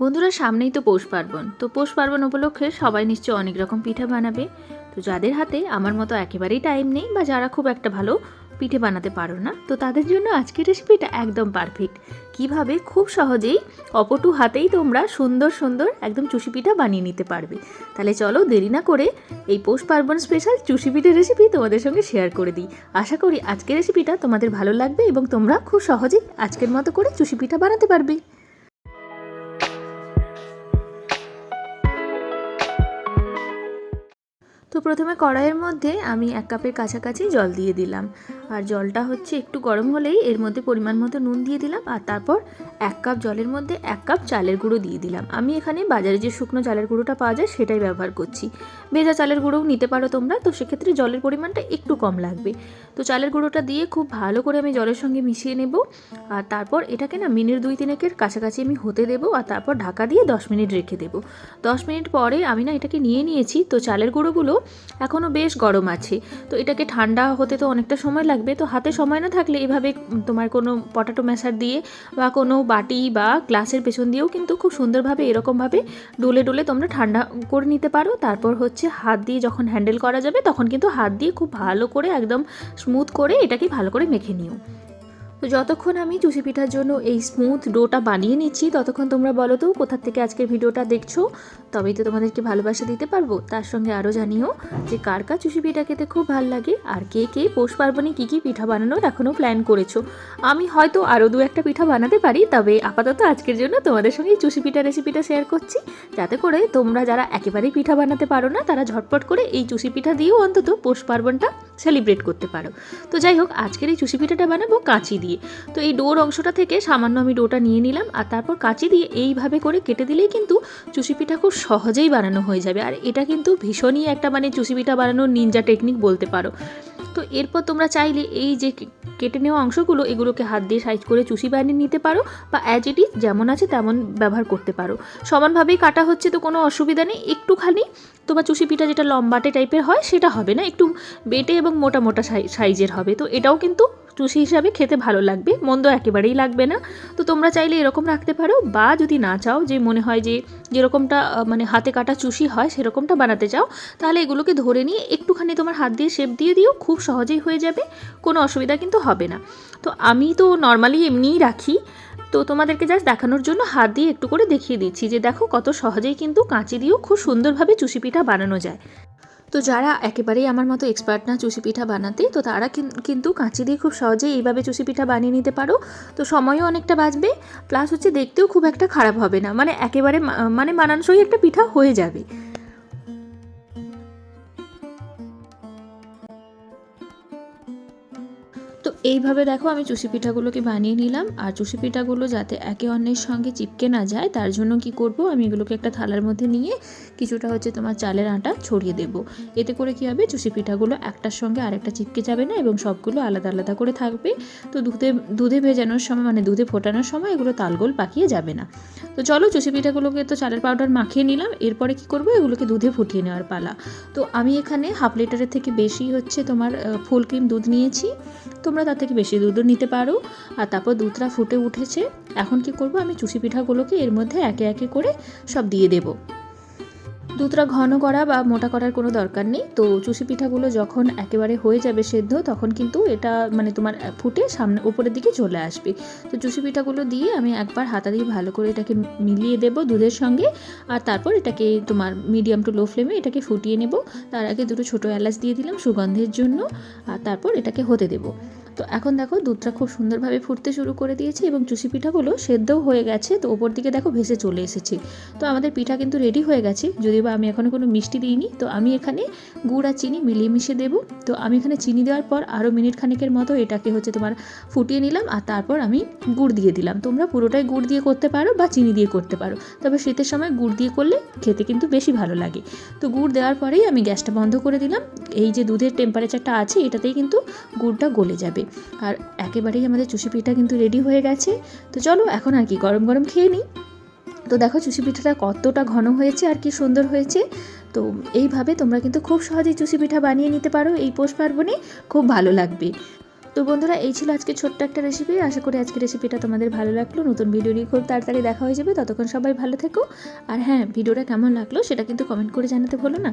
বন্ধুরা, সামনেই তো পৌষ পার্বণ। তো পৌষ পার্বণ উপলক্ষে সবাই নিশ্চয় অনেক রকম পিঠা বানাবে। তো যাদের হাতে আমার মতো একেবারেই টাইম নেই বা যারা খুব একটা ভালো পিঠে বানাতে পারো না, তো তাদের জন্য আজকের রেসিপিটা একদম পারফেক্ট কীভাবে? খুব সহজেই অপটু হাতেই তোমরা সুন্দর সুন্দর একদম চুষি পিঠা বানিয়ে নিতে পারবে। তাহলে চলো দেরি না করে এই পৌষ পার্বণ স্পেশাল চুষি পিঠের রেসিপি তোমাদের সঙ্গে শেয়ার করে দিই। আশা করি আজকের রেসিপিটা তোমাদের ভালো লাগবে এবং তোমরা খুব সহজেই আজকের মতো করে চুষি পিঠা বানাতে পারবে। প্রথমে কড়াইয়ের মধ্যে আমি এক কাপের কাছাকাছি জল দিয়ে দিলাম। আর জলটা হচ্ছে একটু গরম হলেই এর মধ্যে পরিমাণ মতো নুন দিয়ে দিলাম আর তারপর এক কাপ জলের মধ্যে এক কাপ চালের গুঁড়ো দিয়ে দিলাম। আমি এখানে বাজারে যে শুকনো চালের গুঁড়োটা পাওয়া যায় সেটাই ব্যবহার করছি। ভেজা চালের গুঁড়োও নিতে পারো তোমরা, তো সেক্ষেত্রে জলের পরিমাণটা একটু কম লাগবে। তো চালের গুঁড়োটা দিয়ে খুব ভালো করে আমি জলের সঙ্গে মিশিয়ে নেব আর তারপর এটাকে না মিনিট দুই তিনেকের কাছাকাছি আমি হতে দেবো আর তারপর ঢাকা দিয়ে দশ মিনিট রেখে দেবো। দশ মিনিট পরে আমি না এটাকে নিয়ে নিয়েছি, তো চালের গুঁড়োগুলো এখনও বেশ গরম আছে। তো এটাকে ঠান্ডা হতে তো অনেকটা সময় লাগবে তো হাতে সময় না থাকলে এভাবে তোমার কোনো পটাটো ম্যাশার দিয়ে বা কোনো বাটি বা গ্লাসের পেছন দিয়েও কিন্তু খুব সুন্দরভাবে এরকমভাবে ডলে ডলে তোমরা ঠান্ডা করে নিতে পারো। তারপর হচ্ছে হাত দিয়ে যখন হ্যান্ডেল করা যাবে, তখন কিন্তু হাত দিয়ে খুব ভালো করে একদম স্মুথ করে এটাকে ভালো করে মেখে নিও। তো যতক্ষণ আমি চুষি পিঠার জন্য এই স্মুথ ডোটা বানিয়ে নিচ্ছি, ততক্ষণ তোমরা বলো তো কোথার থেকে আজকের ভিডিওটা দেখছ। তবেই তো তোমাদেরকে ভালোবাসা দিতে পারব। তার সঙ্গে আরও জানিও যে কার কার চুষি পিঠা খেতে খুব ভালো লাগে আর কে কে পৌষ পার্বণে কী কী পিঠা বানানোর এখনও প্ল্যান করেছ। আমি হয়তো আরও দু একটা পিঠা বানাতে পারি, তবে আপাতত আজকের জন্য তোমাদের সঙ্গে চুষি পিঠা রেসিপিটা শেয়ার করছি। যাতে করে তোমরা যারা একেবারেই পিঠা বানাতে পারো না, তারা ঝটপট করে এই চুষি পিঠা দিয়েও অন্তত পৌষ পার্বণটা সেলিব্রেট করতে পারো। তো যাই হোক, আজকের এই চুষি পিঠাটা বানাবো কাঁচি দিয়ে। তো এই ডোর অংশটা থেকে সামান্য আমি ডোটা নিয়ে নিলাম আর তারপর কাঁচি দিয়ে এইভাবে করে কেটে দিলেই কিন্তু চুষি পিঠা খুব সহজেই বানানো হয়ে যাবে। আর এটা কিন্তু ভীষণই একটা মানে চুষি পিঠা বানানোর নিনজা টেকনিক বলতে পারো। তো এরপর তোমরা চাইলে এই যে কেটে নেওয়া অংশগুলো, এগুলোকে হাত দিয়ে সাইজ করে চুষি বানিয়ে নিতে পারো বা অ্যাজ ইট ইজ যেমন আছে তেমন ব্যবহার করতে পারো। সমানভাবেই কাটা হচ্ছে তো কোনো অসুবিধা নেই। একটুখানি তোমার চুষি পিঠা যেটা লম্বাটে টাইপের হয়, সেটা হবে না। একটু বেটে এবং মোটা মোটা সাইজের হবে। তো এটাও কিন্তু চুষি হিসাবে খেতে ভালো লাগবে, মন্দ একেবারেই লাগবে না। তো তোমরা চাইলে এরকম রাখতে পারো, বা যদি না চাও, যে মনে হয় যে যেরকমটা মানে হাতে কাটা চুষি হয়, সেরকমটা বানাতে চাও, তাহলে এগুলোকে ধরে নিয়ে একটুখানি তোমার হাত দিয়ে শেপ দিয়ে দিও, খুব সহজেই হয়ে যাবে, কোনো অসুবিধা কিন্তু হবে না। তো আমি তো নর্মালি এমনিই রাখি, তো তোমাদেরকে জাস্ট দেখানোর জন্য হাত দিয়ে একটু করে দেখিয়ে দিচ্ছি যে দেখো কত সহজেই কিন্তু কাঁচি দিয়েও খুব সুন্দরভাবে চুষি পিঠা বানানো যায়। তো যারা একেবারেই আমার মতো এক্সপার্ট না চুষি পিঠা বানাতে, তো তারা কিন- কিন্তু কাঁচি দিয়ে খুব সহজেই এইভাবে চুষি পিঠা বানিয়ে নিতে পারো। তো সময়ও অনেকটা বাঁচবে প্লাস হচ্ছে দেখতেও খুব একটা খারাপ হবে না। মানে একেবারে মানে মানানসই একটা পিঠা হয়ে যাবে। এইভাবে দেখো আমি চুষি পিঠাগুলোকে বানিয়ে নিলাম। আর চুষি পিঠাগুলো যাতে একে অন্যের সঙ্গে চিপকে না যায়, তার জন্য কি করব? আমি এগুলোকে একটা থালার মধ্যে নিয়ে কিছুটা হচ্ছে তোমার চালের আটা ছড়িয়ে দেব। এতে করে কি হবে? চুষি পিঠাগুলো একটার সঙ্গে আরেকটা চিপকে যাবে না এবং সবগুলো আলাদা আলাদা করে থাকবে। তো দুধে দুধে ভেজানোর সময় মানে দুধে ফোটানোর সময় এগুলো তালগোল পাকিয়ে যাবে না। তো চলো চুষি পিঠাগুলোকে তো চালের পাউডার মাখিয়ে নিলাম। এরপরে কি করব? এগুলোকে দুধে ফুটিয়ে নেওয়ার পালা। তো আমি এখানে হাফ লিটারের থেকে বেশি হচ্ছে তোমার ফুল ক্রিম দুধ নিয়েছি। তোমরা তার থেকে বেশি দুধও নিতে পারো। আর তারপর দুধটা ফুটে উঠেছে। এখন কি করব? আমি চুষি পিঠাগুলোকে এর মধ্যে একে একে করে সব দিয়ে দেবো। দুধটা ঘন করা বা মোটা করার কোনো দরকার নেই। তো চুষি পিঠাগুলো যখন একেবারে হয়ে যাবে সেদ্ধ, তখন কিন্তু এটা মানে তোমার ফুটে সামনে, উপরের দিকে চলে আসবে। তো চুষি পিঠাগুলো দিয়ে আমি একবার হাতা দিয়ে ভালো করে এটাকে মিলিয়ে দেব দুধের সঙ্গে। আর তারপর এটাকে তোমার মিডিয়াম টু লো ফ্লেমে এটাকে ফুটিয়ে নেব। তার আগে দুটো ছোটো এলাচ দিয়ে দিলাম সুগন্ধের জন্য। আর তারপর এটাকে হতে দেবো। তো এখন দেখো, দুধটা খুব সুন্দরভাবে ফুটতে শুরু করে দিয়েছে এবং চুষি পিঠাগুলো সেদ্ধও হয়ে গেছে। তো ওপর দিকে দেখো ভেসে চলে এসেছে। তো আমাদের পিঠা কিন্তু রেডি হয়ে গেছে। যদিও বা আমি এখনও কোনো মিষ্টি দিইনি, তো আমি এখানে গুড় আর চিনি মিলিয়ে মিশিয়ে দেবো। তো আমি এখানে চিনি দেওয়ার পর আরও মিনিট খানেকের মতো এটাকে হচ্ছে তোমার ফুটিয়ে নিলাম আর তারপর আমি গুড় দিয়ে দিলাম। তোমরা পুরোটাই গুড় দিয়ে করতে পারো বা চিনি দিয়ে করতে পারো। তবে শীতের সময় গুড় দিয়ে করলে খেতে কিন্তু বেশি ভালো লাগে। তো গুড় দেওয়ার পরেই আমি গ্যাসটা বন্ধ করে দিলাম। এই যে দুধের টেম্পারেচারটা আছে, এটাতেই কিন্তু গুড়টা গলে যাবে। আর একেবারেই আমাদের চুষি পিঠা কিন্তু রেডি হয়ে গেছে। তো চলো এখন আর কি, গরম গরম খেয়ে নিই। তো দেখো চুষি পিঠাটা কতটা ঘন হয়েছে আর কি সুন্দর হয়েছে। তো এইভাবে তোমরা কিন্তু খুব সহজেই চুষি পিঠা বানিয়ে নিতে পারো এই পৌষ পার্বণে, খুব ভালো লাগবে। তো বন্ধুরা, এই ছিল আজকে ছোট্ট একটা রেসিপি আশা করি আজকে রেসিপিটা তোমাদের ভালো লাগল। নতুন ভিডিও নিয়ে খুব তাড়াতাড়ি দেখা হয়ে যাবে। ততক্ষণ সবাই ভালো থেকো। আর হ্যাঁ ভিডিওটা কেমন লাগল সেটা কিন্তু কমেন্ট করে জানাতে ভুলো না।